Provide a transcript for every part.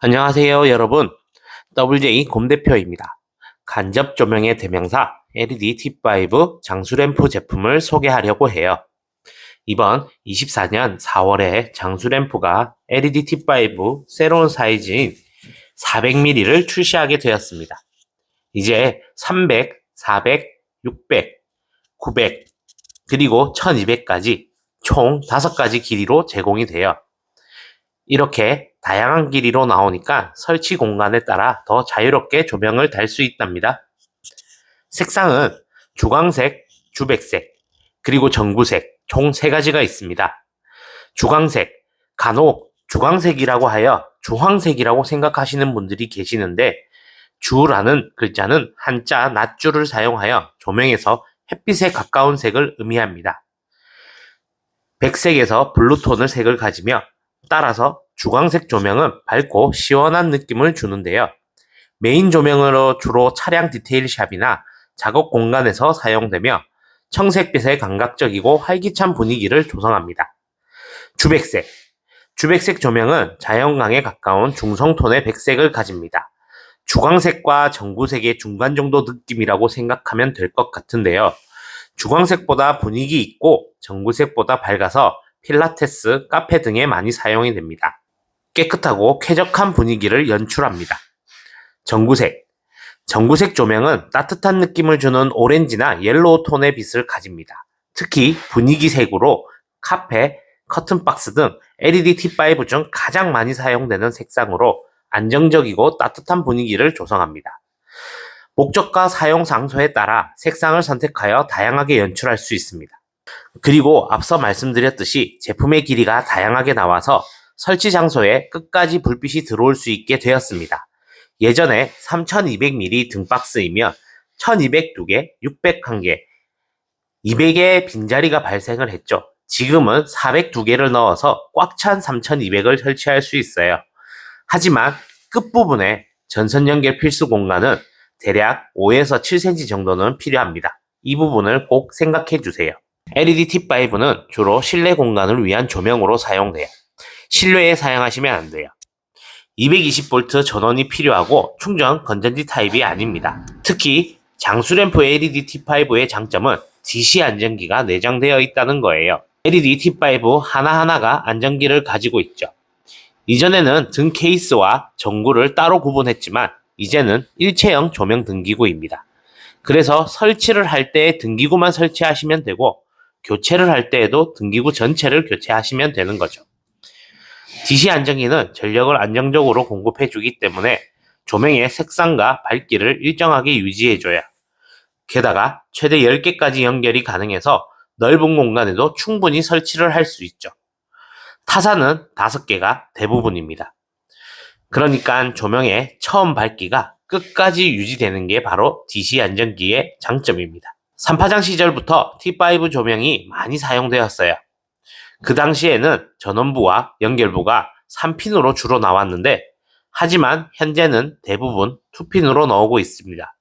안녕하세요, 여러분. WJ 곰 대표입니다. 간접 조명의 대명사 LED T5 장수램프 제품을 소개하려고 해요. 이번 24년 4월에 장수램프가 LED T5 새로운 사이즈인 400mm를 출시하게 되었습니다. 이제 300, 400, 600, 900, 그리고 1200까지 총 5가지 길이로 제공이 돼요. 이렇게 다양한 길이로 나오니까 설치 공간에 따라 더 자유롭게 조명을 달 수 있답니다. 색상은 주광색, 주백색, 그리고 전구색 총 3가지가 있습니다. 주광색, 간혹 주광색이라고 하여 주황색이라고 생각하시는 분들이 계시는데 주라는 글자는 한자 낫주를 사용하여 조명에서 햇빛에 가까운 색을 의미합니다. 백색에서 블루톤을 색을 가지며 따라서 주광색 조명은 밝고 시원한 느낌을 주는데요. 메인 조명으로 주로 차량 디테일샵이나 작업 공간에서 사용되며 청색빛의 감각적이고 활기찬 분위기를 조성합니다. 주백색. 주백색 조명은 자연광에 가까운 중성톤의 백색을 가집니다. 주광색과 전구색의 중간 정도 느낌이라고 생각하면 될 것 같은데요. 주광색보다 분위기 있고 전구색보다 밝아서 필라테스, 카페 등에 많이 사용이 됩니다. 깨끗하고 쾌적한 분위기를 연출합니다. 전구색. 전구색 조명은 따뜻한 느낌을 주는 오렌지나 옐로우 톤의 빛을 가집니다. 특히 분위기색으로 카페, 커튼박스 등 LED T5 중 가장 많이 사용되는 색상으로 안정적이고 따뜻한 분위기를 조성합니다. 목적과 사용 장소에 따라 색상을 선택하여 다양하게 연출할 수 있습니다. 그리고 앞서 말씀드렸듯이 제품의 길이가 다양하게 나와서 설치 장소에 끝까지 불빛이 들어올 수 있게 되었습니다. 예전에 3200mm 등박스이며 1202개, 601개, 200개의 빈자리가 발생을 했죠. 지금은 402개를 넣어서 꽉 찬 3200을 설치할 수 있어요. 하지만 끝부분에 전선 연결 필수 공간은 대략 5에서 7cm 정도는 필요합니다. 이 부분을 꼭 생각해 주세요. LED T5는 주로 실내 공간을 위한 조명으로 사용돼요. 실외에 사용하시면 안 돼요. 220V 전원이 필요하고 충전 건전지 타입이 아닙니다. 특히 장수램프 LED T5의 장점은 DC 안전기가 내장되어 있다는 거예요. LED T5 하나하나가 안전기를 가지고 있죠. 이전에는 등 케이스와 전구를 따로 구분했지만 이제는 일체형 조명 등기구입니다. 그래서 설치를 할 때 등기구만 설치하시면 되고 교체를 할 때에도 등기구 전체를 교체하시면 되는 거죠. DC 안정기는 전력을 안정적으로 공급해 주기 때문에 조명의 색상과 밝기를 일정하게 유지해줘야 게다가 최대 10개까지 연결이 가능해서 넓은 공간에도 충분히 설치를 할 수 있죠. 타사는 5개가 대부분입니다. 그러니까 조명의 처음 밝기가 끝까지 유지되는 게 바로 DC 안정기의 장점입니다. 3파장 시절부터 T5 조명이 많이 사용되었어요. 그 당시에는 전원부와 연결부가 3핀으로 주로 나왔는데 하지만 현재는 대부분 2핀으로 나오고 있습니다.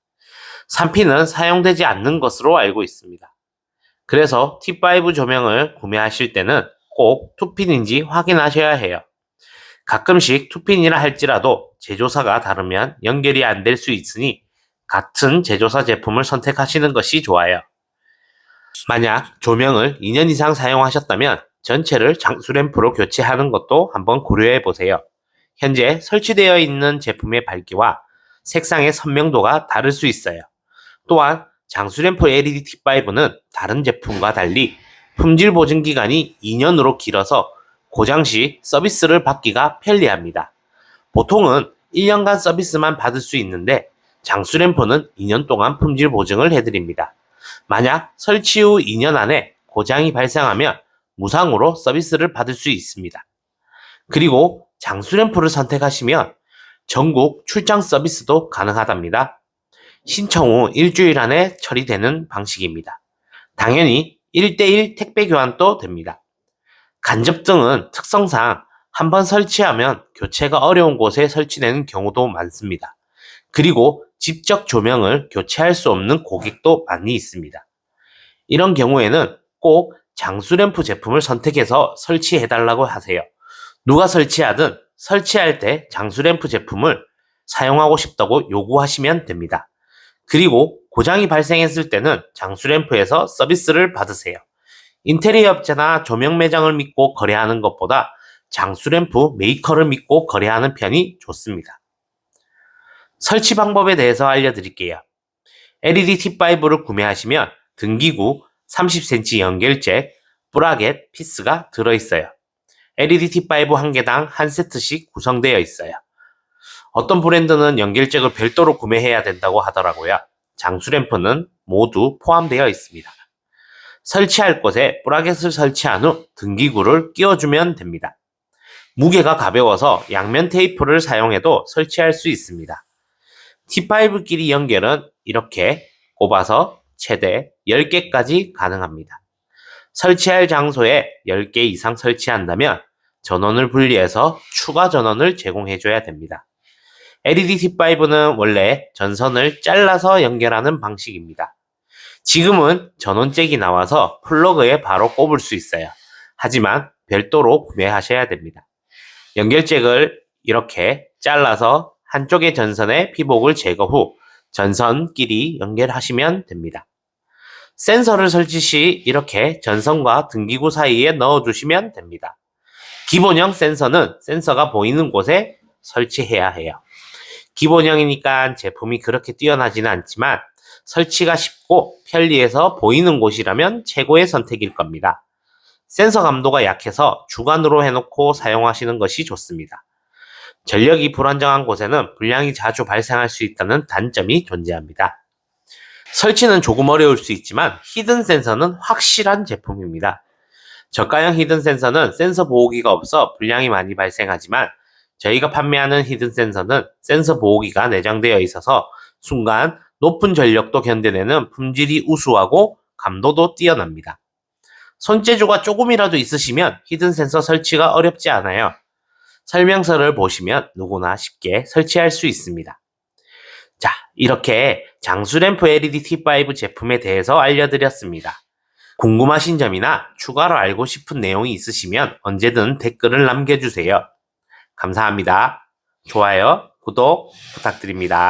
3핀은 사용되지 않는 것으로 알고 있습니다. 그래서 T5 조명을 구매하실 때는 꼭 2핀인지 확인하셔야 해요. 가끔씩 2핀이라 할지라도 제조사가 다르면 연결이 안 될 수 있으니 같은 제조사 제품을 선택하시는 것이 좋아요. 만약 조명을 2년 이상 사용하셨다면 전체를 장수램프로 교체하는 것도 한번 고려해 보세요. 현재 설치되어 있는 제품의 밝기와 색상의 선명도가 다를 수 있어요. 또한 장수램프 LED T5는 다른 제품과 달리 품질 보증 기간이 2년으로 길어서 고장 시 서비스를 받기가 편리합니다. 보통은 1년간 서비스만 받을 수 있는데 장수램프는 2년 동안 품질 보증을 해드립니다. 만약 설치 후 2년 안에 고장이 발생하면 무상으로 서비스를 받을 수 있습니다. 그리고 장수램프를 선택하시면 전국 출장 서비스도 가능하답니다. 신청 후 일주일 안에 처리되는 방식입니다. 당연히 1대1 택배 교환도 됩니다. 간접 등은 특성상 한번 설치하면 교체가 어려운 곳에 설치되는 경우도 많습니다. 그리고 직접 조명을 교체할 수 없는 고객도 많이 있습니다. 이런 경우에는 꼭 장수램프 제품을 선택해서 설치해달라고 하세요. 누가 설치하든 설치할 때 장수램프 제품을 사용하고 싶다고 요구하시면 됩니다. 그리고 고장이 발생했을 때는 장수램프에서 서비스를 받으세요. 인테리어 업체나 조명 매장을 믿고 거래하는 것보다 장수램프 메이커를 믿고 거래하는 편이 좋습니다. 설치 방법에 대해서 알려드릴게요. LED T5를 구매하시면 등기구 30cm 연결잭, 브라켓, 피스가 들어있어요. LED T5 한 개당 한 세트씩 구성되어 있어요. 어떤 브랜드는 연결잭을 별도로 구매해야 된다고 하더라고요. 장수램프는 모두 포함되어 있습니다. 설치할 곳에 브라켓을 설치한 후 등기구를 끼워주면 됩니다. 무게가 가벼워서 양면 테이프를 사용해도 설치할 수 있습니다. T5끼리 연결은 이렇게 꼽아서 최대 10개까지 가능합니다. 설치할 장소에 10개 이상 설치한다면 전원을 분리해서 추가 전원을 제공해줘야 됩니다. LED T5는 원래 전선을 잘라서 연결하는 방식입니다. 지금은 전원잭이 나와서 플러그에 바로 꼽을 수 있어요. 하지만 별도로 구매하셔야 됩니다. 연결잭을 이렇게 잘라서 한쪽의 전선에 피복을 제거 후 전선끼리 연결하시면 됩니다. 센서를 설치 시 이렇게 전선과 등기구 사이에 넣어주시면 됩니다. 기본형 센서는 센서가 보이는 곳에 설치해야 해요. 기본형이니까 제품이 그렇게 뛰어나지는 않지만 설치가 쉽고 편리해서 보이는 곳이라면 최고의 선택일 겁니다. 센서 감도가 약해서 주관으로 해놓고 사용하시는 것이 좋습니다. 전력이 불안정한 곳에는 불량이 자주 발생할 수 있다는 단점이 존재합니다. 설치는 조금 어려울 수 있지만 히든 센서는 확실한 제품입니다. 저가형 히든 센서는 센서 보호기가 없어 불량이 많이 발생하지만 저희가 판매하는 히든 센서는 센서 보호기가 내장되어 있어서 순간 높은 전력도 견뎌내는 품질이 우수하고 감도도 뛰어납니다. 손재주가 조금이라도 있으시면 히든 센서 설치가 어렵지 않아요. 설명서를 보시면 누구나 쉽게 설치할 수 있습니다. 자, 이렇게 장수램프 LED T5 제품에 대해서 알려드렸습니다. 궁금하신 점이나 추가로 알고 싶은 내용이 있으시면 언제든 댓글을 남겨주세요. 감사합니다. 좋아요, 구독 부탁드립니다.